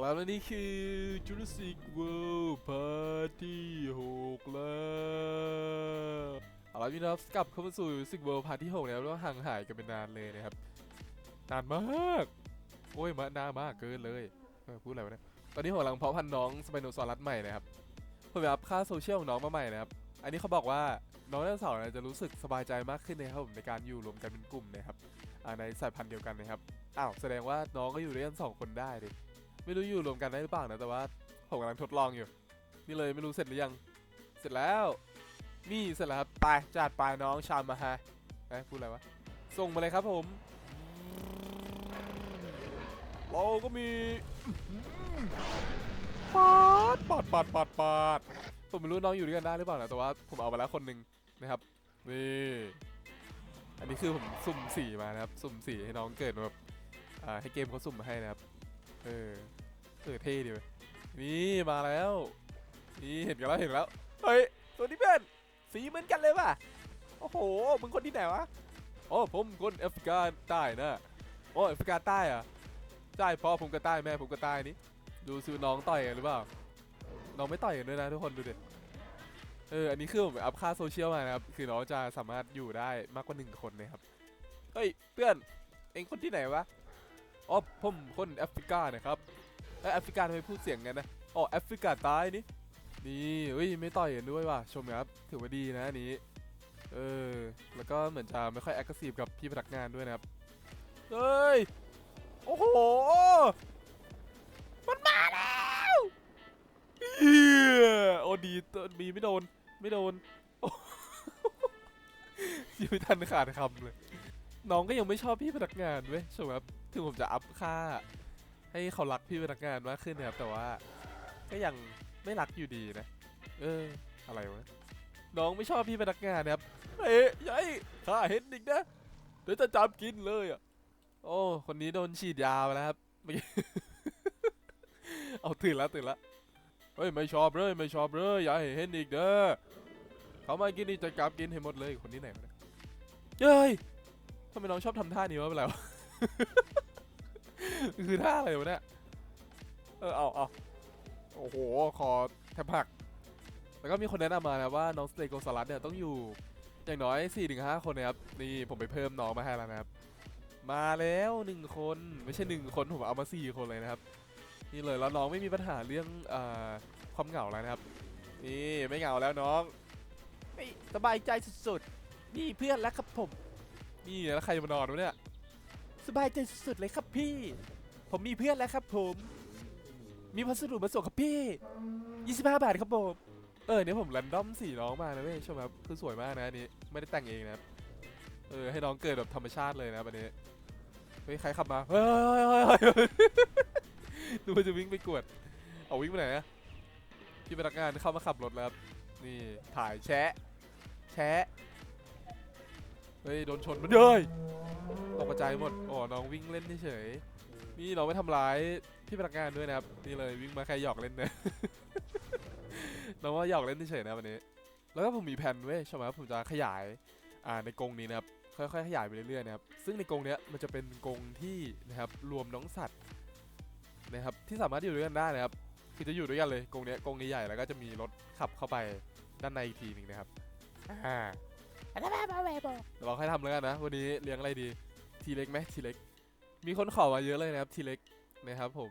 แล้วนี่คือ Jurassic World Party 6แล้วเอาละพี่น้องกลับเข้ามาสู่ Jurassic World Party 6แล้วแล้วห่างหายกันไปนานเลยนะครับ นานมาก โอ้ยมานานมากเกินเลยพูดอะไรวะเนี่ย ตอนนี้ผมกำลังเพาะพันธุ์น้องสไปโนซอรัสใหม่นะครับผมไปอัพค่าโซเชียลของน้องมาใหม่นะครับ อันนี้เขาบอกว่าน้องไดโนเสาร์จะรู้สึกสบายใจมากขึ้นนะครับผมในการอยู่รวมกันเป็นกลุ่มนะครับในสายพันธุ์เดียวกันนะครับ อ้าวแสดงว่าน้องก็อยู่ด้วยกันสองคนได้ดิ ไม่รู้อยู่รวมกันได้หรือเปล่านะแต่ว่าผมกำลังทดลองอยู่ นี่เลยไม่รู้เสร็จหรือยัง เสร็จแล้ว นี่เสร็จแล้วครับไปจัดไปน้องชามมาฮะเอ้พูดอะไรวะส่งมาเลยครับผม เราก็มีปาดปาดปาดปาดปาดผมไม่รู้น้องอยู่ด้วยกันได้หรือเปล่านะแต่ว่าผมเอามาแล้วคนหนึ่งนะครับนี่อันนี้คือผมสุ่มสีมานะครับ สุ่มสีให้น้องเกิดแบบอ่าให้เกมเขาสุ่มมาให้นะครับ เออ ออเท่ดีเว้ยนี่มาแล้ว นี่เห็นกันแล้วเห็นแล้ว เฮ้ยตัวนี้เป็นสีเหมือนกันเลยว่ะ โอ้โห มึงคนที่ไหนวะโอ้ผมคนแอฟริกาใต้นะโอ้แอฟริกาใต้อะใช่พ่อผมก็ใต้แม่ผมก็ใต้นี่ดูซิน้องต่อยกันหรือเปล่า น้องไม่ต่อยกันด้วยนะทุกคนดูดิเออ อันนี้คือผมอัพค่าโซเชียลมานะครับ คือน้องจะสามารถอยู่ได้มากกว่าหนึ่งคนนะครับ เฮ้ยเพื่อน เอ็งคนที่ไหนวะ อ๋อผมคนแอฟริกานะครับ เอ้ยแอฟริกาทำไมพูดเสียงกันนะอ๋อแอฟริกาใต้นี่นี่เฮ้ยไม่ต่อยกันด้วยว่ะชมครับถือว่าดีนะอันนี้เออแล้วก็เหมือนจะไม่ค่อยแอคทีฟกับพี่พนักงานด้วยนะครับเฮ้ยโอ้โหมันมาแล้วเฮียโอ้ดีตัวดีไม่โดนไม่โดนยังไม่ทันขาดคำเลย น้องก็ยังไม่ชอบพี่พนักงานเว้ยชมครับถึงผมจะอัพค่า ให้เขารักพี่พนักงานมากขึ้นนะครับแต่ว่าก็ยังไม่รักอยู่ดีนะ เออ อะไรวะน้องไม่ชอบพี่พนักงานนะครับเฮ้ยยัยข้าเห็นอีกนะเดี๋ยวจะจับกินเลยอะโอ้คนนี้โดนฉีดยาไปแล้วครับเอาตื่นแล้วตื่นแล้วเฮ้ยไม่ชอบเลยไม่ชอบเลยอย่าเห็นอีกเด้อเขามากินนี่จะกลับกินให้หมดเลยคนนี้ไหนวะเนี่ยเย้ยทำไมน้องชอบทำท่านี้วะเป็นไรวะ คือท่าอะไรวะเนี่ยเออเอาเอาโอ้โหคอแทบหักแล้วก็มีคนแนะนำมานะว่าน้องสเตโกซาลัสเนี่ยต้องอยู่อย่างน้อย 4-5 คนนะครับ นี่ผมไปเพิ่มน้องมาให้แล้วนะครับ มาแล้วหนึ่งคนไม่ใช่หนึ่งคนผมเอามา4คนเลยนะครับ นี่เลยแล้วน้องไม่มีปัญหาเรื่องอความเหงาแล้วนะครับ นี่ไม่เหงาแล้วน้องสบายใจสุดๆนี่เพื่อนแล้วครับผม นี่แล้วใครจะมานอนวะเนี่ย สบายใจสุดๆเลยครับพี่ ผมมีเพื่อนแล้วครับผม มีพัสดุมาส่งครับพี่ 25 บาทครับผม เออเนี่ยผมแรนดอมสีน้องมานะเว้ยชมครับคือสวยมากนะอันนี้ไม่ได้แต่งเองนะเออให้น้องเกิดแบบธรรมชาติเลยนะวันนี้เฮ้ยใครขับมาเฮ้ยเฮ้ยเฮ้ยเฮ้ยเฮ้ยดูว่าจะวิ่งไปกวด เอาวิ่งไปไหนอะพี่พนักงานเข้ามาขับรถแล้วครับนี่ถ่ายแชะ แชะ ฮ้ยโดนชนมันเย้ยตกกระจายหมดอ๋อน้องวิ่งเล่นเฉยนี่น้องไม่ทำร้ายพี่พนักงานด้วยนะครับนี่เลยวิ่งมาแค่หยอกเล่นนะน้องว่าหยอกเล่นเฉยนะวันนี้ แล้วก็ผมมีแผนเว้ยใช่ไหมผมจะขยายอ่าในกรงนี้นะครับค่อยๆขยายไปเรื่อยๆนะครับซึ่งในกรงเนี้ยมันจะเป็นกรงที่นะครับรวมน้องสัตว์นะครับที่สามารถอยู่ด้วยกันได้นะครับคือจะอยู่ด้วยกันเลยกรงเนี้ยกรงนี้ใหญ่แล้วก็จะมีรถขับเข้าไปด้านในอีกทีหนึ่งนะครับอ่า เดี๋ยวเราค่อยทำแล้วกันนะ วันนี้เลี้ยงอะไรดี ทีเล็กไหมทีเล็ก มีคนขอมาเยอะเลยนะครับ ทีเล็กนะครับผม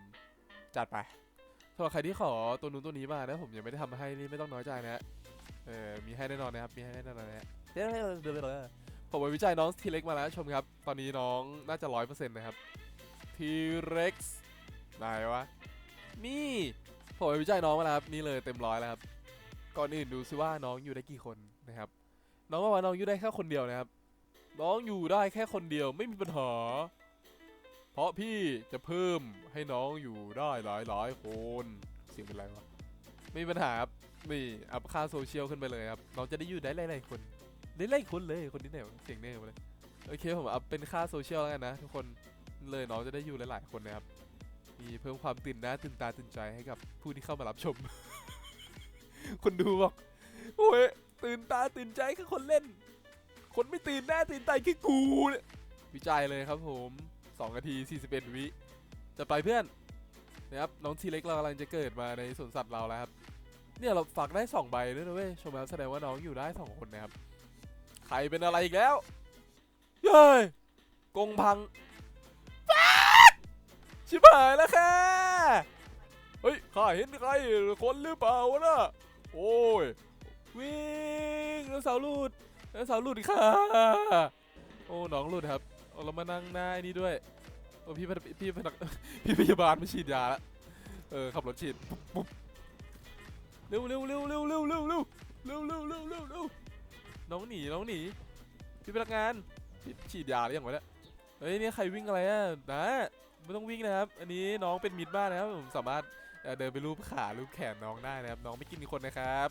จัดไปสำหรับใครที่ขอตัวนู้นตัวนี้มานะผมยังไม่ได้ทำให้นี่ไม่ต้องน้อยใจนะเออมีให้แน่นอนนะครับ มีให้แน่นอนนะเดี๋ยวเดี๋ยวเดี๋ยวเดี๋ยวผมไปวิจัยน้องทีเล็กมาแล้วชมครับ ตอนนี้น้องน่าจะร้อยเปอร์เซ็นต์นะครับทีเร็กซ์ไหนวะ นี่ผมไปวิจัยน้องมาแล้วครับ นี่เลยเต็มร้อยแล้วครับ ก่อนอื่นดูซิว่าน้องอยู่ได้กี่คนนะครับ น้องว่าน้องอยู่ได้แค่คนเดียวนะครับ น้องอยู่ได้แค่คนเดียวไม่มีปัญหา เพราะพี่จะเพิ่มให้น้องอยู่ได้หลายหลายคนเสียงเป็นไรวะไม่มีปัญหาครับนี่อัพค่าโซเชียลขึ้นไปเลยครับน้องจะได้อยู่ได้หลายๆคนได้หลายคนเลยคนที่ไหนวเสียงเนี่ยมาเลยโอเคผมอัพเป็นค่าโซเชียลแล้วกันนะ ทุกคนเลยน้องจะได้อยู่หลายๆคนนะครับมีเพิ่มความตื่นหน้าตื่นตาตื่นใจให้กับผู้ที่เข้ามารับชม คนดูบอกโอ้ย ตื่นตาตื่นใจคือคนเล่น คนไม่ตื่นหน้าตื่นใจคือกูเนี่ยวิจัยเลยครับผม2นาที 41 วิจะไปเพื่อนนะครับน้องทีเล็กเรากำลังจะเกิดมาในสวนสัตว์เราแล้วครับ เนี่ยเราฝากได้สองใบด้วยนะเว้ยชมครับแสดงว่าน้องอยู่ได้สองคนนะครับ ใครเป็นอะไรอีกแล้ว เย้ยกงพังป๊าดชิบหายแล้วค่ะ เฮ้ยข้าเห็นใครคนหรือเปล่านะโอ้ย วิ่งแล้วเสาร์หลุดแล้วเสาร์หลุดค่ะ โอ้หนองหลุดครับเอาเรามานั่งหน้าไอ้นี่ด้วย โอ้พี่พี่พนักพี่พยาบาลไมาฉีดยาละเออขับรถฉีดปุ๊บปุ๊บเร็วเร็วเร็วเร็วเร็วเร็วเร็วเร็วเร็วเร็วเร็วเร็วน้องหนีน้องหนีพี่พนักงานพี่ฉีดยาหรือยังวะเนี่ยเฮ้ยนี่ใครวิ่งอะไรอะนะไม่ต้องวิ่งนะครับ อันนี้น้องเป็นมิดมากนะครับผมสามารถเดินไปรูปขารูปแขนน้องได้นะครับ น้องไม่กินคนนะครับ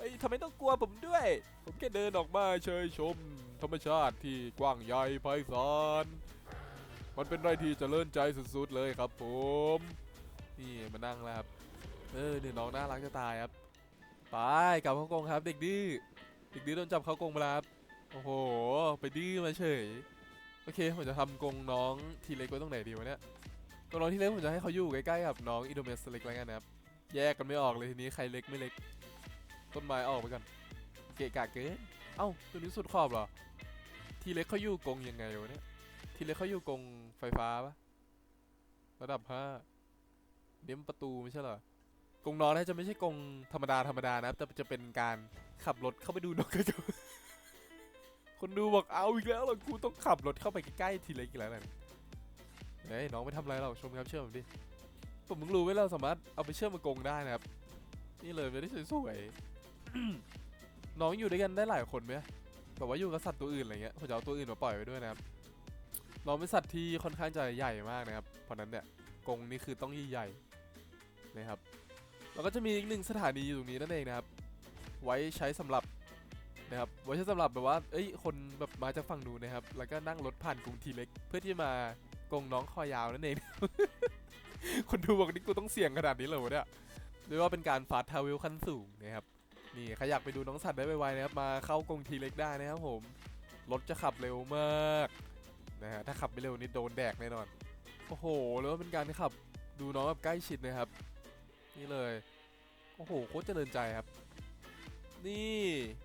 เฮ้ยทำไมต้องกลัวผมด้วย ผมแค่เดินออกมาเชยชม ธรรมชาติที่กว้างใหญ่ไพศาล มันเป็นไรที่เจริญใจสุดๆเลยครับผม นี่มานั่งแล้วครับ เออเนี่ยน้องน่ารักจะตายครับ ไปกลับเข้ากรงครับ เด็กดื้อ เด็กดื้อโดนจับเข้ากรงมาแล้วครับ โอ้โห ไปดื้อมาเฉย โอเคผมจะทำกรงน้องทีเล็กไว้ตรงไหนดีวะเนี่ยกรงน้องทีเล็กผมจะให้เขาอยู่ใกล้ๆกับน้องอินโดเมสเล็กแล้วกันนะครับ แยกกันไม่ออกเลยทีนี้ใครเล็กไม่เล็ก ต้นไม้ออกไปก่อน เกะกะเกินเอ้าตัวนี้สุดขอบเหรอ ทีเล็กเขาอยู่กงยังไงวะเนี่ย ทีเล็กเขาอยู่กงไฟฟ้าปะระดับห้าเนี่ยมประตูไม่ใช่เหรอกรงนอนน่าจะไม่ใช่กรงธรรมดาธรรมดานะครับ แต่จะเป็นการขับรถเข้าไปดูนกกระจอกคนดูบอกเอาอีกแล้วหรอกูต้องขับรถเข้าไปใกล้ๆทีเล็กอีกแล้วนะเฮ้ยน้องไม่ทำอะไรหรอกชมครับเชื่อผมดิผมเพิ่งรู้ไว้เราสามารถเอาไปเชื่อมกับกรงได้นะครับ นี่เลยไม่ได้สวยๆ น้องอยู่ด้วยกันได้หลายคนไหมแบบว่าอยู่กับสัตว์ตัวอื่นอะไรเงี้ยผมจะเอาตัวอื่นมาปล่อยไว้ด้วยนะครับน้องเป็นสัตว์ที่ค่อนข้างจะใหญ่มากนะครับ เพราะนั้นเนี่ยกรงนี่คือต้องใหญ่ๆนะครับแล้วก็จะมีอีกหนึ่งสถานีอยู่ตรงนี้นั่นเองนะครับ ไว้ใช้สำหรับนะครับไว้ใช้สำหรับแบบว่าเอ้ยคนแบบมาจากฝั่งนู้นนะครับ แล้วก็นั่งรถผ่านกรุงทีเล็ก เพื่อที่มากรงน้องคอยาวนั่นเอง คนดูบอกนี่กูต้องเสี่ยงขนาดนี้เลยวะเนี่ยเรียกว่าเป็นการฟาสทาวเวลขั้นสูงนะครับ นี่ใครอยากไปดูน้องสัตว์ได้ไวๆนะครับมาเข้ากรงทีเล็กได้นะครับผมรถจะขับเร็วมากนะฮะถ้าขับไม่เร็วนี่โดนแดกแน่นอน โอ้โห แล้วเป็นการขับดูน้องแบบใกล้ชิดนะครับ นี่เลยโอ้โหโคตรเจริญใจครับ นี่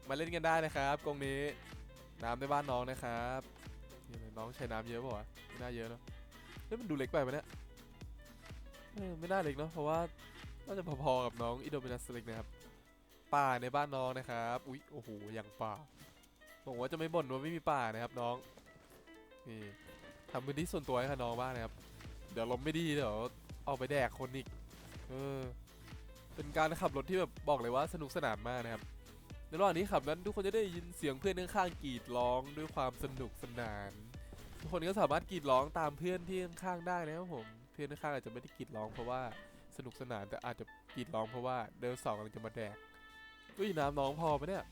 มาเล่นกันได้นะครับกรงนี้น้ำในบ้านน้องนะครับนี่เลยน้องใช้น้ำเยอะป่าวะไม่น่าเยอะเนอะเฮ้ยมันดูเล็กไปไหมเนี่ยไม่น่าเล็กเนาะเพราะว่าน่าจะพอๆกับน้องอิโดมินัสเล็กนะครับ ป่าในบ้านน้องนะครับ อุ๊ย โอ้โห อย่างป่าบอกว่าจะไม่บ่นว่าไม่มีป่านะครับน้อง นี่ทำพื้นที่ส่วนตัวให้กับน้องบ้างนะครับ เดี๋ยวลมไม่ดีเดี๋ยวออกไปแดกคนอีก เออ เป็นการขับรถที่แบบบอกเลยว่าสนุกสนานมากนะครับ ในระหว่างนี้ขับนั้นทุกคนจะได้ยินเสียงเพื่อนข้างๆกรีดร้องด้วยความสนุกสนาน ทุกคนก็สามารถกรีดร้องตามเพื่อนที่ข้างๆได้นะครับผม เพื่อนข้างๆอาจจะไม่ได้กรีดร้องเพราะว่าสนุกสนานแต่อาจจะกรีดร้องเพราะว่าเดินสองกำลังจะมาแดก อุ้ยน้ำน้องพอปะเนี่ย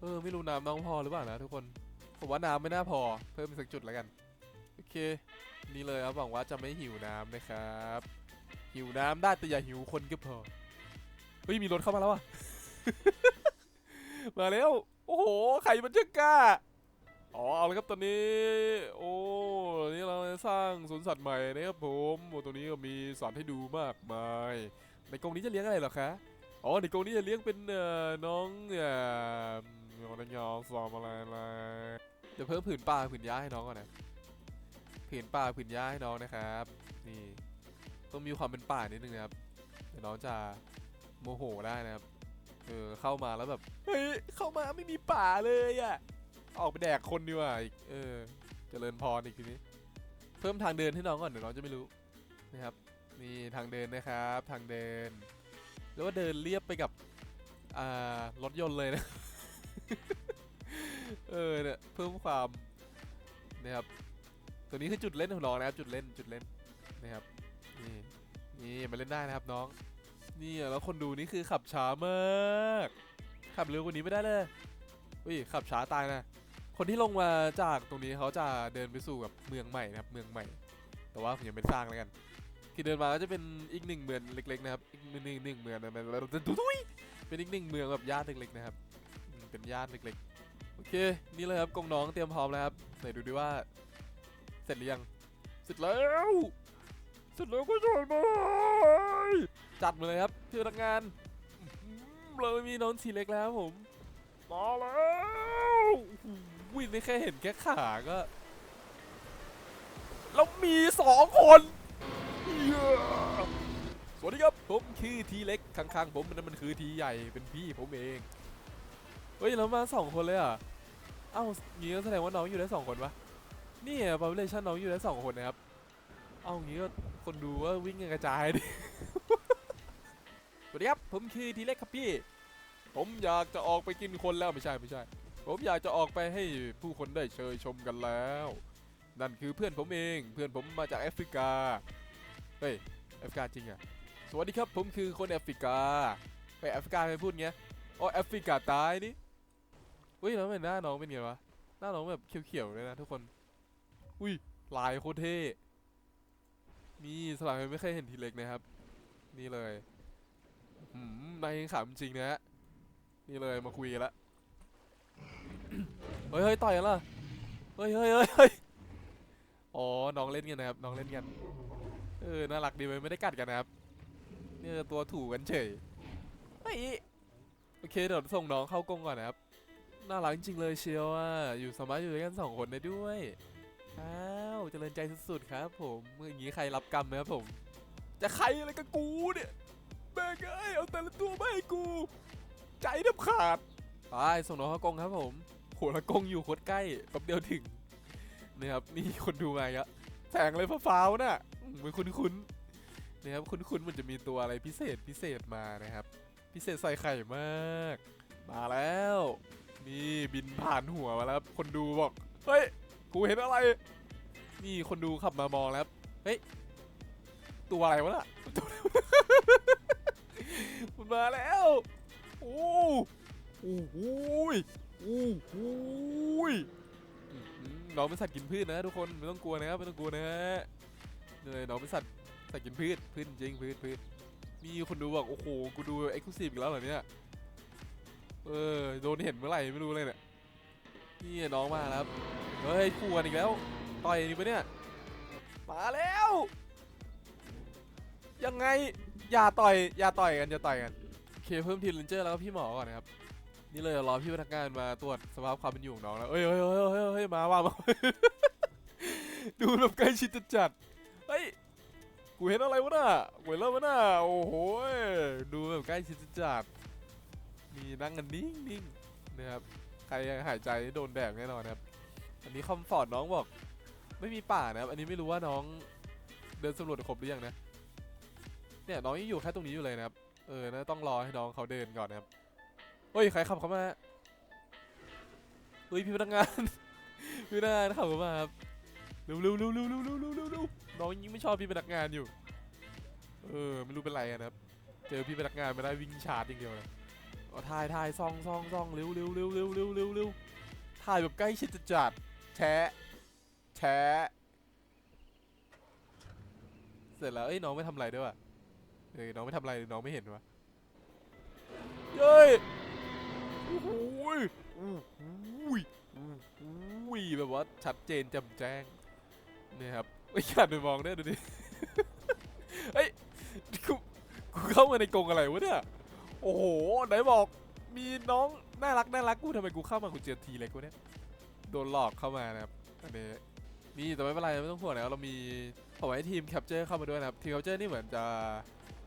เออ ไม่รู้น้ำน้องพอหรือเปล่านะทุกคน ผมว่าน้ำไม่น่าพอ เพิ่มอีกสักจุดแล้วกัน โอเค นี่เลยครับหวังว่าจะไม่หิวน้ำนะครับ หิวน้ำได้แต่อย่าหิวคนก็พอ เฮ้ยมีรถเข้ามาแล้วอะ มาแล้ว โอ้โหใครมันจะกล้า อ๋อเอาเลยครับตอนนี้ โอ้นี่เราสร้างสวนสัตว์ใหม่นะครับผมโอ้ตัวนี้ก็มีสัตว์ให้ดูมากมาย ในกรงนี้จะเลี้ยงอะไรหรอคะ อ๋อในกรงนี้จะเลี้ยงเป็นเอ่อน้องเอ่อน้องยองสอมอะไรอะไรเดี๋ยวเพิ่มผืนป่าผืนหญ้าให้น้องก่อนนะผืนป่าผืนหญ้าให้น้องนะครับ นี่ต้องมีความเป็นป่านิดนึงนะครับเดี๋ยวน้องจะโมโหได้นะครับเออเข้ามาแล้วแบบเฮ้ยเข้ามาไม่มีป่าเลยอะออกไปแดกคนดีกว่าอีกเออเจริญพรอีกทีนี้ เพิ่มทางเดินให้น้องก่อนเดี๋ยวน้องจะไม่รู้นะครับนี่ทางเดินนะครับ ทางเดิน หรือว่าเดินเรียบไปกับรถยนต์เลยนะ เออเนี่ยเพิ่มความนะครับ ตัวนี้คือจุดเล่นของน้องนะครับ จุดเล่นจุดเล่นนะครับนี่นี่มาเล่นได้นะครับน้อง นี่แล้วคนดูนี่คือขับช้ามาก ขับเร็วกว่านี้ไม่ได้เลยอุ้ยขับช้าตายนะคนที่ลงมาจากตรงนี้เขาจะเดินไปสู่แบบเมืองใหม่นะครับ เมืองใหม่ แต่ว่าผมยังไม่สร้างแล้วกัน คือเดินมาก็จะเป็นอีกหนึ่งเมืองเล็กๆนะครับอีกหนึ่งหนึ่งเมืองนะมันเราจะดุยเป็นอีกหนึ่งเมืองแบบญาติเล็กๆนะครับเป็นญาติเล็กๆโอเคนี่เลยครับกองน้องเตรียมพร้อมแล้วครับไหนดูดิว่า เสร็จหรือยังเสร็จแล้วเสร็จแล้วก็จอดมาจัดมาเลยครับพี่พนักงานเรามีน้องทีเล็กแล้วผมมาแล้ววิ่งได้แค่เห็นแค่ขาก็แล้วมีสองคน สวัสดีครับ ผมคือทีเล็กข้างๆผมนั่นมันคือทีใหญ่เป็นพี่ผมเอง เฮ้ยเรามาสองคนเลยอะ เอ้างี้ก็แสดงว่าน้องอยู่ได้สองคนปะนี่อะ population น้องอยู่ได้สองคนนะครับ เอางี้ก็คนดูว่าวิ่งกันกระจายดิ สวัสดีครับ ผมคือทีเล็กครับพี่ ผมอยากจะออกไปกินคนแล้วไม่ใช่ไม่ใช่ ผมอยากจะออกไปให้ผู้คนได้เชยชมกันแล้ว นั่นคือเพื่อนผมเอง เพื่อนผมมาจากแอฟริกา เฮ้ยแอฟริกาจริงอะสวัสดีครับผมคือคนแอฟริกา ไปแอฟริกาไปพูดเงี้ยอ๋อแอฟริกาตายนี่อุ้ยแล้วเป็นหน้าน้องเป็นไงวะหน้าน้องแบบเขียวๆเลยนะทุกคน อุ้ยลายโคตรเท่นี่สลับไม่เคยเห็นทีเล็กนะครับ นี่เลยหืมนายขำจริงนะฮะนี่เลยมาคุยกันละเฮ้ยเฮ้ยต่อยกันละเฮ้ยเฮ้ยเฮ้ยเฮ้ยอ๋อน้องเล่นกันนะครับน้องเล่นกัน เออ น่ารักดีไหมไม่ได้กัดกันนะครับ เนี่ยตัวถูกันเฉยเฮ้ยโอเคเดี๋ยวส่งน้องเข้ากรงก่อนนะครับ น่ารักจริงเลยเชียวอะ อยู่สามารถอยู่ด้วยกันสองคนได้ด้วยอ้าวเจริญใจสุดๆครับ ผมเมื่ออย่างนี้ใครรับกรรมไหมครับผม จะใครอะไรกับกูเนี่ยแม่งเอ้ยเอาแต่ละตัวมาให้กู ใจแทบขาดไปส่งน้องเข้ากรงครับผมโหละกรงอยู่โคตรใกล้แป๊บเดียวถึงนะครับนี่คนดูมาอีกแล้ว แสงเลยฟ้าวๆน่ะมเหมือนคุ้นๆนะครับคุ้นๆมันจะมีตัวอะไรพิเศษพิเศษมานะครับ พิเศษใส่ไข่มาก มาแล้ว นี่บินผ่านหัวมาแล้วคนดูบอกเฮ้ยกูเห็นอะไร นี่คนดูขับมามองแล้วเฮ้ยตัวอะไรวะน่ะตัวมันมาแล้วโอ้โอ้โหโอ้โห หือน้องเป็นสัตว์กินพืชนะทุกคนไม่ต้องกลัวนะครับไม่ต้องกลัวนะฮะเลยน้องเป็นสัตว์สัตว์กินพืชพืชจริงพืชพืชมีคนดูบอกโอ้โหกูดูเอ็กซ์คลูซีฟอีกแล้วเหรอเนี่ยเออโดนเห็นเมื่อไหร่ไม่รู้เลยเนี่ยนี่น้องมาแล้วครับเฮ้ยคู่กันอีกแล้วต่อยนี่ปะเนี่ยมาแล้ว ยังไงอย่าต่อยอย่าต่อยกันอย่าต่อยกันโอเคเพิ่มทีมเลนเจอร์แล้วก็พี่หมอก่อนนะครับ นี่เลยรอพี่พนักงานมาตรวจสภาพความเป็นอยู่ของน้องแล้วเอ้ยเฮ้ยเฮ้ยเฮ้ยเฮ้ยมาว่ามาดูแบบใกล้ชิดจัดเฮ้ยกูเห็นอะไรวะน่ะกูเห็นแล้ววะน่ะโอ้โหดูแบบใกล้ชิดจัดมีนั่งกันนิ่งๆนะครับใครยังหายใจโดนแดดแน่นอนนะครับอันนี้คอมฟอร์ตน้องบอก ไม่มีป่านะครับ อันนี้ไม่รู้ว่าน้องเดินสำรวจครบหรือยังนะเนี่ยน้องยังอยู่แค่ตรงนี้อยู่เลยนะครับเออนะต้องรอให้น้องเขาเดินก่อนนะครับ เฮ้ยใครขับเข้ามาเฮ้ยพี่พนักงาน พี่พนักงานขับเข้ามาครับเร็วเร็วเร็วเร็วเร็วเร็วเร็วเร็วเร็วน้องยิ่งไม่ชอบพี่พนักงานอยู่ เออไม่รู้เป็นไรนะครับ เจอพี่พนักงานไม่ได้วิ่งชาร์จอย่างเดียวเลยเอถ่ายถ่ายซองซองซองเร็วเร็วเร็วเร็วเร็วเร็วเร็วถ่ายแบบใกล้ชิดจัดแชะแชะเสร็จแล้วเอ้ยน้องไม่ทำอะไรด้วยวะเอ้ยน้องไม่ทำอะไรน้องไม่เห็นวะเย้ย อ้โหยโอ้โหยโอ้โหยแบบว่าชัดเจนแจ่มแจ้งเนี่ยครับไอ้ขาดไปมองเนี่ยดูดิเฮ้ยกูกูเข้ามาในกรงอะไรวะเนี่ยโอ้โหไหนบอกมีน้องน่ารักน่ารักกูทำไมกูเข้ามากูเจอทีเล็กวะเนี่ยโดนหลอกเข้ามานะครับอันนี้มีแต่ไม่เป็นไรไม่ต้องห่วงแล้วเรามีผมให้ทีมแคปเจอร์เข้ามาด้วยนะครับทีมแคปเจอร์นี่เหมือนจะ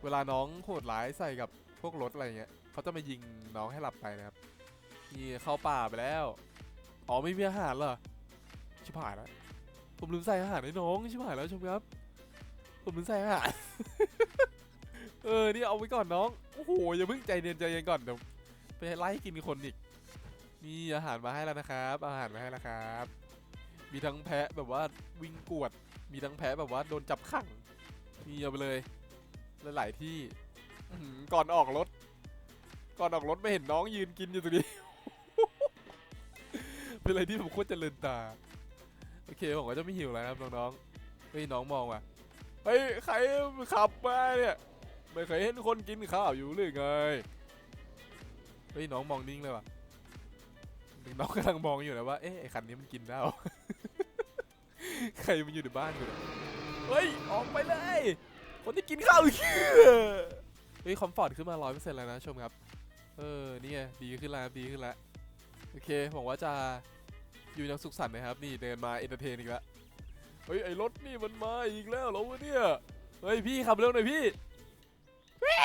เวลาน้องโหดร้ายใส่กับพวกรถอะไรเงี้ยเขาจะมายิงน้องให้หลับไปนะครับ นี่เข้าป่าไปแล้ว อ๋อไม่มีอาหารเหรอ ชิบหายแล้ว ผมลืมใส่อาหารให้น้อง ชิบหายแล้วชมครับ ผมลืมใส่อาหาร เออ นี่เอาไว้ก่อนน้อง โอ้โห อย่าเพิ่งใจเย็นใจเย็นก่อนเดี๋ยวไปไล่กินคนอีก มีอาหารมาให้แล้วนะครับ อาหารมาให้แล้วครับ มีทั้งแพะแบบว่าวิ่งกวด มีทั้งแพะแบบว่าโดนจับขัง มีเอาไปเลย หลายๆที่ก่อนออกรถก่อนออกรถไม่เห็นน้องยืนกินอยู่ตรงนี้ เป็นอะไรที่ผมโคตรเจริญตา โอเคผมก็จะไม่หิวแล้วครับน้องๆเฮ้ยน้องมองว่ะเฮ้ยใครขับมาเนี่ยไม่เคยเห็นคนกินข้าวอยู่หรือไงเฮ้ยน้องมองนิ่งเลยว่ะน้องกำลังมองอยู่นะว่าเอ๊ะไอคันนี้มันกินได้ใครมันอยู่ในบ้านอยู่เนี่ยเฮ้ยออกไปเลย คนที่กินข้าวเชี่ยเฮ้ยคอมฟอร์ตขึ้นมาร้อยเปอร์เซ็นต์แล้วนะชมครับ เออนี่ไงดีขึ้นแล้วดีขึ้นแล้วโอเคหวังว่าจะ อยู่อย่างสุขสันต์นะครับ นี่เดินมาเอนเตอร์เทนอีกแล้วเฮ้ยไอ้รถนี่มันมาอีกแล้วเหรอวะเนี่ยเฮ้ยพี่ขับเร็วหน่อยพี่พี่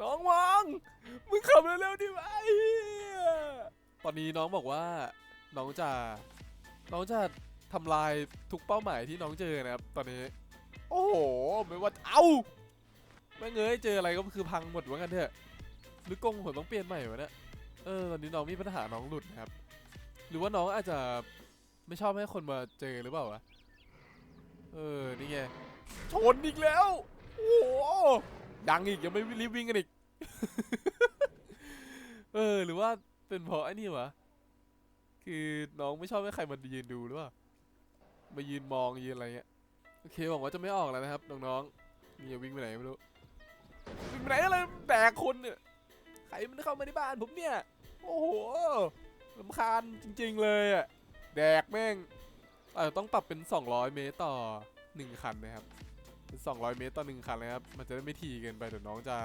น้องมองมึงขับเร็วๆดิวะไอตอนนี้น้องบอกว่า น้องจะ น้องจะทำลายทุกเป้าหมายที่น้องเจอนะครับ ตอนนี้ โอ้โหไม่ว่าเอ้าแม่เอ้ยเจออะไรก็คือพังหมดว่ากันเถอะหรือกงผมต้องเปลี่ยนใหม่วะเนี่ยเออตอนนี้น้องมีปัญหาน้องหลุดนะครับ หรือว่าน้องอาจจะไม่ชอบให้คนมาเจอหรือเปล่าวะ เออ นี่ไง ชนอีกแล้ว โอ้โห ดังอีกยังไม่รีบวิ่งกันอีก เออ หรือว่าเป็นเพราะไอ้นี่วะ คือน้องไม่ชอบให้ใครมายืนดูหรือเปล่า มายืนมองยืนอะไรเงี้ย โอเคหวังว่าจะไม่ออกแล้วนะครับน้องๆนี่วิ่งไปไหนไม่รู้ วิ่งไปไหนอะไรแตกคนเนี่ย ใครมันเข้ามาในบ้านผมเนี่ย โอ้โห ลำคาญจริง ๆ เลยอะแดกแม่งเออต้องปรับเป็น 200 เมตรต่อ 1 คันนะครับเป็น 200 เมตรต่อ 1 คันเลยครับ มันจะได้ไม่ทีเกินไปเดี๋ยวน้องจะ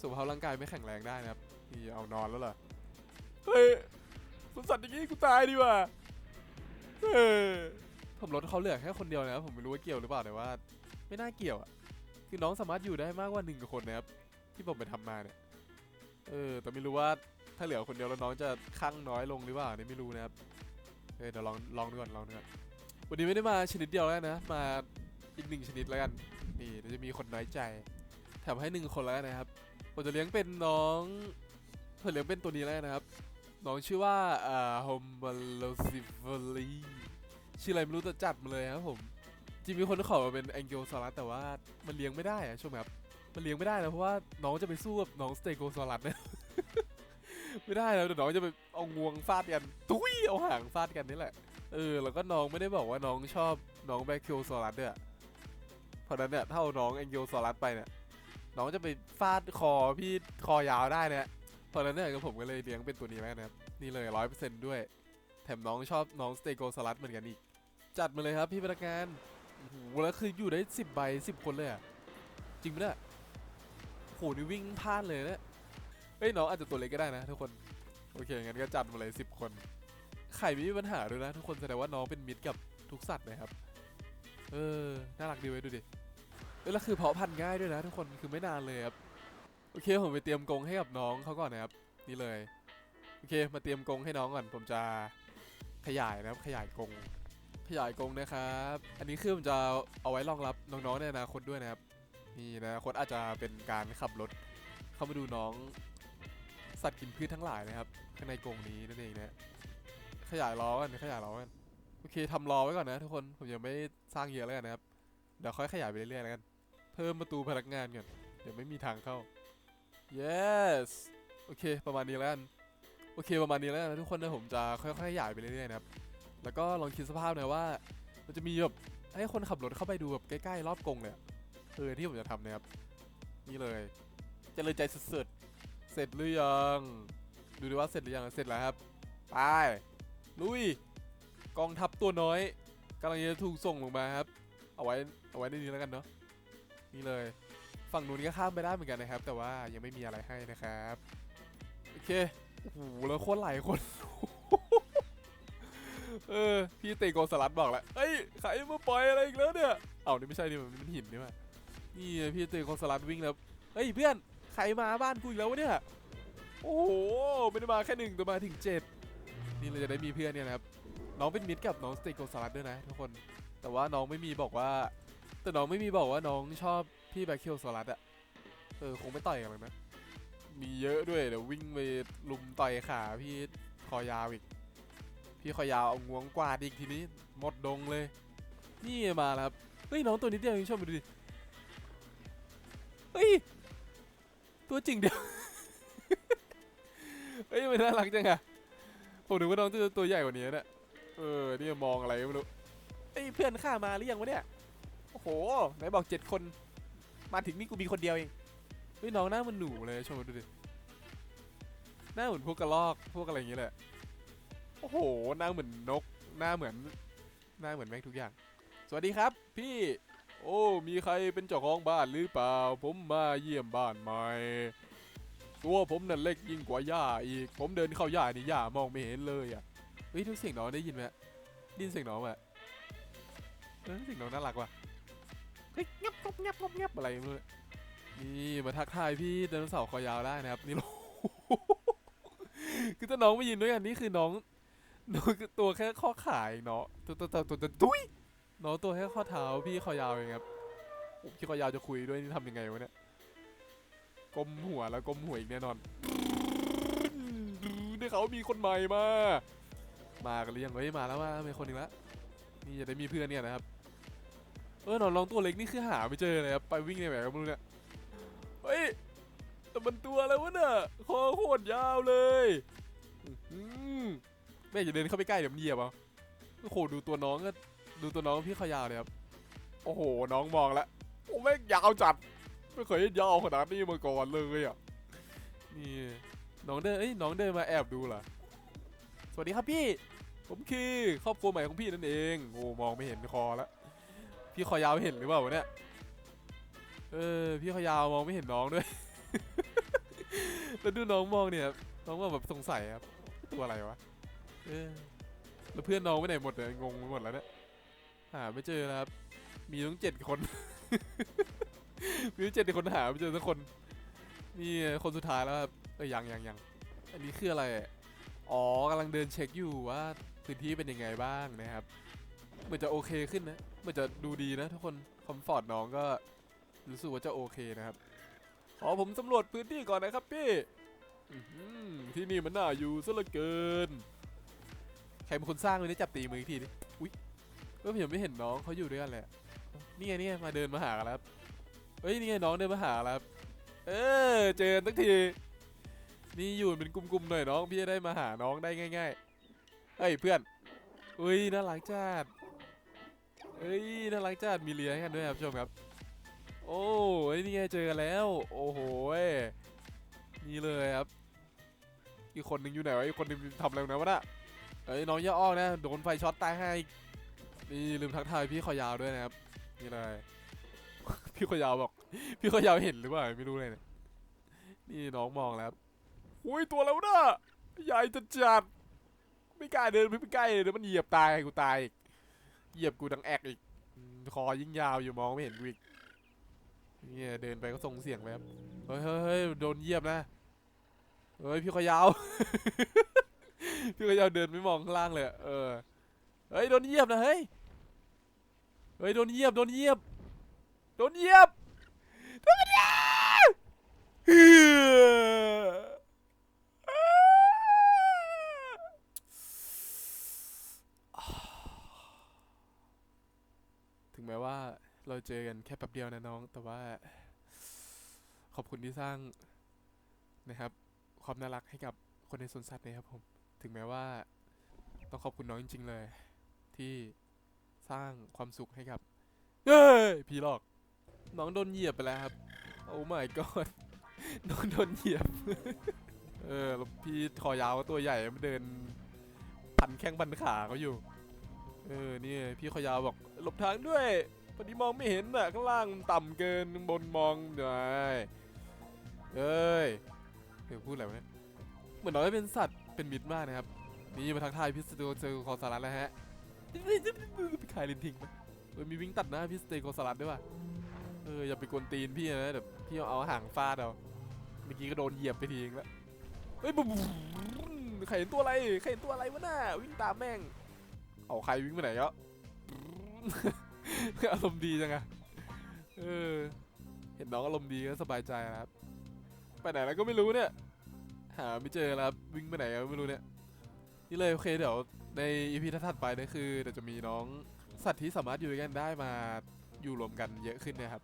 สุขภาพร่างกายไม่แข็งแรงได้นะครับนี่เอานอนแล้วเหรอ เฮ้ยสวนสัตว์อย่างงี้กูตายดีกว่าเออผมรถเขาเหลือแค่คนเดียวนะครับผมไม่รู้ว่าเกี่ยวหรือเปล่าแต่ว่า ไม่น่าเกี่ยวอะคือน้องสามารถอยู่ได้มากกว่าหนึ่งคนนะครับที่ผมไปทำมาเนี่ย เออ แต่ไม่รู้ว่า ถ้าเหลือคนเดียวแล้วน้องจะคั่งน้อยลงหรือเปล่าเนี่ยไม่รู้นะครับเออเดี๋ยวลองลองดูก่อนลองดูก่อนวันนี้ไม่ได้มาชนิดเดียวแล้วนะ มาอีกหนึ่งชนิดแล้วกันนี่เดี๋ยวจะมีคนน้อยใจแถมให้หนึ่งคนแล้วนะครับผมจะเลี้ยงเป็นน้องผมเลี้ยงเป็นตัวนี้แล้วนะครับ น้องชื่อว่าอ่าโฮมบาโลซิฟลีชื่ออะไรไม่รู้แต่จัดมาเลยครับผมจริงมีคนขอมาเป็นแองเกิลซอรัสแต่ว่ามันเลี้ยงไม่ได้อะช่วงครับมันเลี้ยงไม่ได้นะเพราะว่าน้องจะไปสู้กับน้องสเตโกซอรัสเนี่ย ไม่ได้แล้วเดี๋ยวน้องจะไปเอางวงฟาดกันตุ้ยเอาหางฟาดกันนี่แหละ เออ แล้วก็น้องไม่ได้บอกว่าน้องชอบน้องแบคคิวซอรัสด้วยเพราะนั้นเนี่ยถ้าเอาน้องแองเกิลซอรัสไปเนี่ยน้องจะไปฟาดคอพี่คอยาวได้เนี่ยเพราะนั้นเนี่ยก็ผมก็เลยเลี้ยงเป็นตัวนี้แล้วนะครับนี่เลยร้อยเปอร์เซนต์ด้วย แถมน้องชอบน้องสเตโกซอรัสเหมือนกันอีก จัดมาเลยครับพี่พนักงานโอ้โหแล้วคืออยู่ได้สิบใบสิบคนเลยอะจริงไหมเนี่ยโหนี่วิ่งพลาดเลยเนะเฮ้ยน้องอาจจะตัวเล็กก็ได้นะทุกคน โอเคงั้นก็จัดมาเลยสิบคนไข่ไม่มีปัญหาด้วยนะทุกคนแสดงว่าน้องเป็นมิตรกับทุกสัตว์นะครับ เออ น่ารักดีไว้ยดูดิเออแล้วคือเพาะพันธุ์ง่ายด้วยนะ ทุกคนคือไม่นานเลยครับโอเคผมไปเตรียมกรงให้กับน้องเขาก่อนนะครับ นี่เลยโอเค มาเตรียมกรงให้น้องก่อนผมจะขยายนะครับ ขยายกรงขยายกรงนะครับ อันนี้คือผมจะเอาไว้รองรับน้องๆในอนาคตด้วยนะครับ นี่นะอนาคตอาจจะเป็นการขับรถเข้ามาดูน้อง สัตว์กินพืชทั้งหลายนะครับข้างในกรงนี้นั่นเองนะขยายล้อกันขยายล้อกันโอเคทำล้อไว้ก่อนนะทุกคนผมยังไม่สร้างเยอะแล้วกันนะครับเดี๋ยวค่อยขยายไปเรื่อยๆแล้วกัน เพิ่มประตูพนักงานก่อนเดี๋ยวไม่มีทางเข้า yes โอเคประมาณนี้แล้วกันโอเคประมาณนี้แล้วกันนะทุกคนนะผมจะค่อยๆขยายไปเรื่อยๆนะครับแล้วก็ลองคิดสภาพนะว่า มันจะมีแบบให้คนขับรถเข้าไปดูแบบใกล้ๆรอบกรงเลยอะเออที่ผมจะทำนะครับนี่เลยเจริญใจสุดๆ เสร็จหรือยัง ดูดิว่าเสร็จหรือยัง เสร็จแล้วครับ ไป ลุย กองทัพตัวน้อยกำลังจะถูกส่งลงมาครับ เอาไว้ เอาไว้ในนี้แล้วกันเนาะ นี่เลย ฝั่งนู้นก็ข้ามไปได้เหมือนกันนะครับ แต่ว่ายังไม่มีอะไรให้นะครับ โอเค โอ้โห แล้วโคตรหลายคน เออ พี่เตโกสลัดบอกแล้วเอ้ย ใครมาปล่อยอะไรอีกแล้วเนี่ย เอ้านี่ไม่ใช่นี่มันหินนี่มานี่พี่เตโกสลัดวิ่งแล้ว เฮ้ยเพื่อน ใครมาบ้านกูอีกแล้ววะเนี่ย โอ้โหไม่ได้มาแค่หนึ่งแต่มาถึงเจ็ดนี่เราจะได้มีเพื่อนเนี่ยนะครับ น้องเป็นมิตรกับน้องสเตโกสลัดด้วยนะทุกคน แต่ว่าน้องไม่มีบอกว่า แต่น้องไม่มีบอกว่าน้องชอบพี่แบคคิวสลัดอะเออคงไม่ต่อยกันหรอกนะ มีเยอะด้วยเดี๋ยววิ่งไปลุมต่อยขาพี่คอยาวอีก พี่คอยาวเอางวงกวาดอีกทีนี้หมดดงเลย นี่มาแล้วครับ เฮ้ยน้องตัวนิดเดียวเองชอบไปดูดิ เฮ้ย ตัวจริงเดียวเฮ้ยมันน่ารักจังอะผมนึกว่าน้องจะตัวใหญ่กว่านี้นี่ยเออนี่มองอะไรไม่รู้เอ้ยเพื่อนข้ามาหรือยังวะเนี่ยโอ้โหไหนบอกเจ็ดคนมาถึงนี่กูมีคนเดียวเองเฮ้ยน้องหน้ามันหนูเลยชมดูดิหน้าเหมือนพวกกระรอกพวกอะไรอย่างเงี้ยแหละโอ้โหหน้าเหมือนนกหน้าเหมือนหน้าเหมือนแม่งทุกอย่าง สวัสดีครับ พี่ โอ้ มีใครเป็นเจ้าของบ้านหรือเปล่า ผมมาเยี่ยมบ้านใหม่ ตัวผมนั่นเล็กยิ่งกว่าย่าอีก ผมเดินเข้าย่านี่ย่ามองไม่เห็นเลยอะเฮ้ยดูเสียงน้องได้ยินไหมดินเสียงน้องไหมเออเสียงน้องน่ารักว่ะเฮ้ยงับงับงับงับงับอะไรไม่รู้เนี่ยนี่มาทักทายพี่ไดโนเสาร์คอยาวได้นะครับ นี่คือถ้าน้องไม่ยินด้วยกันนี่คือน้องน้องคือตัวแค่ข้อขาเองเนาะตัวตัวตัวตัวตัวดุย น้องตัวแค่ข้อเท้าพี่คอยาวเองครับพี่คอยาวจะคุยด้วยนี่ทำยังไงวะเนี่ยก้มหัวแล้วก้มหัวอีกแน่นอนได้เขามีคนใหม่มา มากันหรือยังเฮ้ยมาแล้วว่ามีคนหนึงละนี่จะได้มีเพื่อนเนี่ยนะครับ เออนอน้องตัวเล็กนี่คือหาไม่เจอเลยครับไปวิ่งในแบบก็ไม่รู้เนี่ยเฮ้ยแต่มันตัวอะไรวะเนี่ยคอโคตรยาวเลยอื้อหือแม่อย่าเดินเข้าไปใกล้เดี๋ยวมันเหยียบเอาโอ้โหดูตัวน้องก็ ดูตัวน้องพี่ขายาวเลยครับ โอ้โห น้องมองแล้วโอ้แม่งยาวจัด ไม่เคยเห็นยาวขนาดนี้มาก่อนเลยอะ นี่ น้องเดินเอ้ย น้องเดินมาแอบดูเหรอ สวัสดีครับพี่ ผมคือครอบครัวใหม่ของพี่นั่นเอง โอ้ มองไม่เห็นคอแล้ว พี่คอยาวเห็นหรือเปล่าวะเนี่ย เออ พี่คอยาวมองไม่เห็นน้องด้วย แล้วดูน้องมองเนี่ยน้องมองแบบสงสัยครับ ตัวอะไรวะ เออแล้วเพื่อนน้องไปไหนหมดเลยงงไปหมดแล้วเนี่ย หาไม่เจอแล้วครับ มีต้งเจ็ดคน มีเจ็ดคนหาไม่เจอสักคน นี่คนสุดท้ายแล้วครับเออยังยังยังอันนี้คืออะไรอะอ๋อกำลังเดินเช็คอยู่ว่าพื้นที่เป็นยังไงบ้างนะครับเหมือนจะโอเคขึ้นนะเหมือนจะดูดีนะทุกคนคอมฟอร์ตน้องก็รู้สึกว่าจะโอเคนะครับขอผมสำรวจพื้นที่ก่อนนะครับพี่ที่นี่มันน่าอยู่ซะเหลือเกิน ใครเป็นคนสร้างเลยได้จับตีมืออีกทีดิอุ้ย เออผมยังไม่เห็นน้องเขาอยู่ด้วยกันเลยอะนี่ไงนี่ไงมาเดินมาหากันแล้วครับเฮ้ยนี่ไงน้องเดินมาหาแล้วครับเออเจอกันสักทีนี่อยู่เป็นกลุ่มๆหน่อยน้องพี่จะได้มาหาน้องได้ง่ายๆเฮ้ยเพื่อนอุ้ยน่ารักจัดเอ้ยน่ารักจัดมีเลี้ยงกันด้วยครับชมครับ โอ้ยนี่ไงเจอกันแล้ว โอ้โหยนี่เลยครับ อีกคนหนึ่งอยู่ไหนวะอีกคนหนึ่งทำอะไรนะวะน่ะเอ้ยน้องย่าอ้อกนะโดนไฟช็อตตายให้ นี่ลืมทักทายพี่ขอยาวด้วยนะครับนี่เลย พี่ขอยาวบอก พี่ขอยาวเห็นหรือเปล่าไม่รู้เลยเนี่ยนี่น้องมองแล้วอุ้ยตัวแล้วนะใหญ่จัดจัดไม่กล้าเดินไม่ใกล้เลยเดี๋ยวมันเหยียบตายกูตายอีกเหยียบกูดังแอกอีกคอยิ่งยาวอยู่มองไม่เห็นกูอีกเนี่ยเดินไปก็ส่งเสียงไปครับเฮ้ยเฮ้ยโดนเหยียบนะเฮ้ยพี่ขอยาว พี่ขอยาวเดินไม่มองข้างล่างเลย เออ เฮ้ยโดนเหยียบนะเฮ้ย เฮ้ยโดนเหยียบโดนเหยียบโดนเหยียบโดนเหยียบถึงแม้ว่าเราเจอกันแค่แป๊บเดียวนะน้อง แต่ว่า ขอบคุณที่สร้างนะครับ ความน่ารักให้กับคนในสวนสัตว์นะครับผม ถึงแม้ว่าต้องขอบคุณน้องจริง ๆ เลย ที่สร้างความสุขให้กับเฮ้ยพี่หลอก น้องโดนเหยียบไปแล้วครับ โอ้ my god โดนโดนเหยียบ เออแล้วพี่คอยาวตัวใหญ่มันเดินพันแข้งพันขาเขาอยู่ เออนี่พี่คอยาวบอกหลบทางด้วยพอดีมองไม่เห็นน่ะข้างล่างมันต่ำเกินบนมองหน่อยเอ้ยเดี๋ยวพูดอะไรวะเนี่ยเหมือนน้อยเป็นสัตว์เป็นมิตรมากนะครับ นี่มาทักทายพี่สเตโกเซคอสลัดแล้วฮะ ขายลินทิงไปเออมีวิ่งตัดหน้าพี่สเตโกสลัดด้วยว่ะเอออย่าไปกวนตีนพี่นะเดี๋ยวพี่เอาหางฟาดเอาเมื่อกี้ก็โดนเหยียบไปทีนึงแล้วเฮ้ยบุ๊บใครเห็นตัวอะไรใครเห็นตัวอะไรวะน่าวิ่งตามแม่ง เอาใครวิ่งไปไหนอะอารมณ์ดีจังอะเออ เห็นน้องอารมณ์ดีก็สบายใจนะครับ ไปไหนแล้วก็ไม่รู้เนี่ย หาไม่เจอแล้ววิ่งไปไหนก็ไม่รู้เนี่ย นี่เลยโอเคเดี๋ยว ในอีพีถัดไปเนี่ยคือเดี๋ยวจะมีน้องสัตว์ที่สามารถอยู่ด้วยกันได้มาอยู่รวมกันเยอะขึ้นนะครับ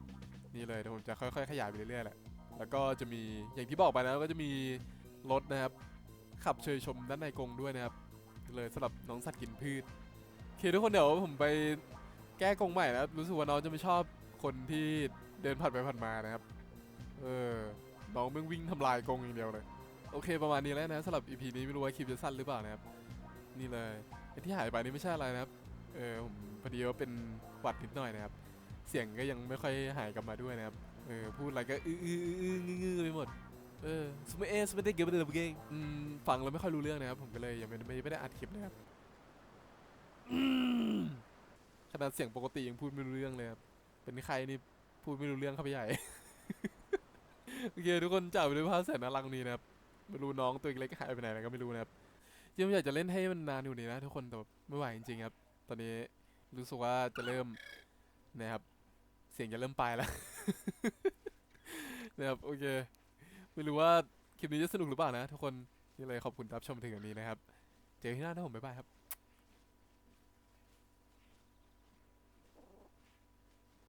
นี่เลยเดี๋ยวผมจะค่อยๆ ขยายไปเรื่อยๆแหละแล้วก็จะมีอย่างที่บอกไปแล้วก็จะมีรถนะครับ ขับเชยชมด้านในกรงด้วยนะครับ เลยสำหรับน้องสัตว์กินพืชโอเคทุกคนเดี๋ยวผมไปแก้กรงใหม่แล้วรู้สึกว่าน้องจะไม่ชอบคนที่เดินผ่านไปผ่านมานะครับ เออน้องมึงวิ่งทำลายกรงอย่างเดียวเลย โอเคประมาณนี้แล้วนะสำหรับ EP นี้ไม่รู้ว่าคลิปจะสั้นหรือเปล่านะครับ นี่เลยไอ้ที่หายไปนี่ไม่ใช่อะไรนะครับ เออผมพอดีว่าเป็นหวัดนิดหน่อยนะครับ เสียงก็ยังไม่ค่อยหายกลับมาด้วยนะครับ เออพูดอะไรก็อื้ออื้ออื้ออื้ออื้อไปหมด เออสมัยเอสไม่ได้เก็บไปเลยเกงอืมฟังแล้วไม่ค่อยรู้เรื่องนะครับ ผมก็เลยยังไม่ไม่ได้อัดคลิปนะครับขนาดเสียงปกติยังพูดไม่รู้เรื่องเลยครับ เป็นใครนี่พูดไม่รู้เรื่องเข้าไปใหญ่ โอเคทุกคนจากไปด้วยภาพแสนน่ารักนี้นะครับ ไม่รู้น้องตัวเล็กหายไปไหนแล้วก็ไม่รู้นะครับ ยังอยากจะเล่นให้มันนานอยู่นี่นะทุกคนแต่แบบไม่ไหวจริงๆครับ ตอนนี้รู้สึกว่าจะเริ่มนะครับ เสียงจะเริ่มไปแล้ว นะครับโอเค ไม่รู้ว่าคลิปนี้จะสนุกหรือเปล่านะทุกคนนี่เลยขอบคุณรับชมถึงอันนี้นะครับ เจอกันที่หน้านะผมบ๊ายบายครับ